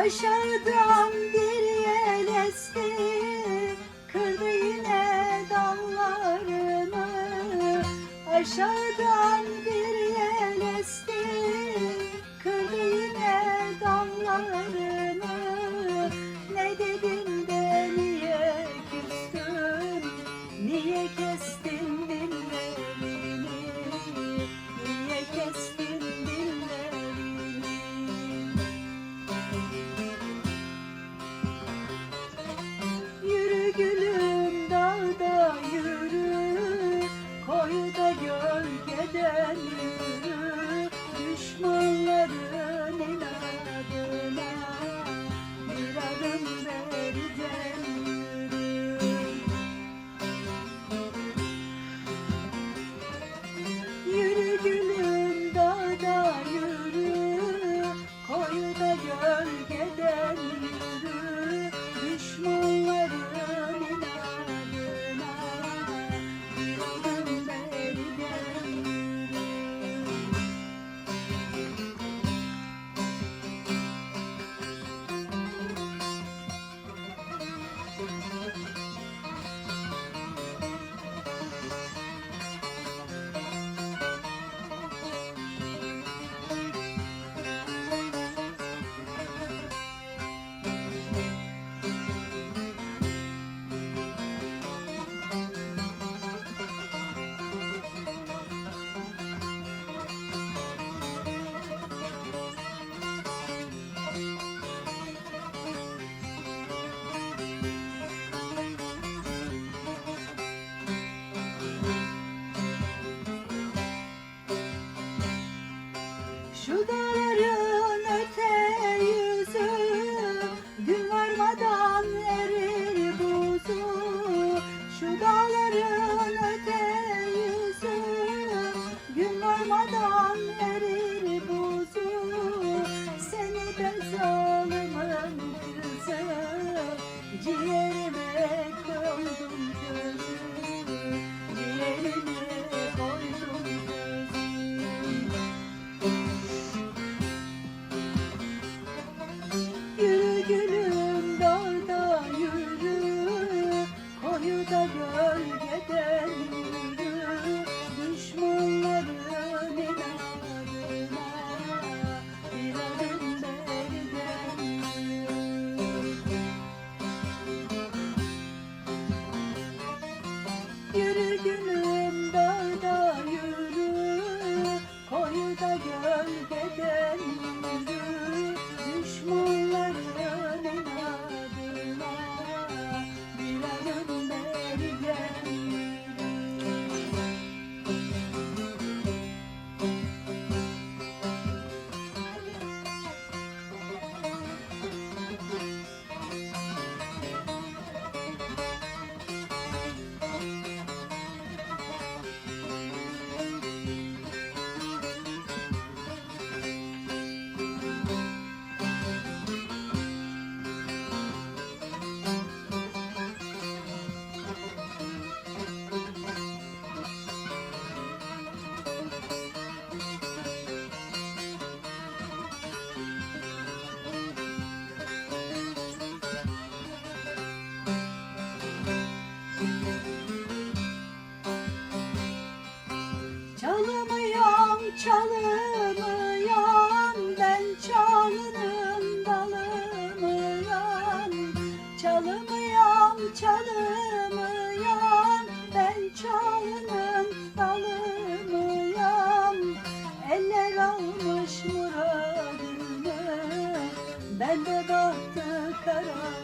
Aşağıdan bir yel esti Kırdı yine dallarımı Aşağıdan gölgeden yürü Düşmanların inadına Bir adım beriden yürü. Yürü gülüm dağda yürü Koyu da gölgeden yürü. çalımıyam Ben çalının dalımıyam Eller almış muradımı Ben de bahtı karar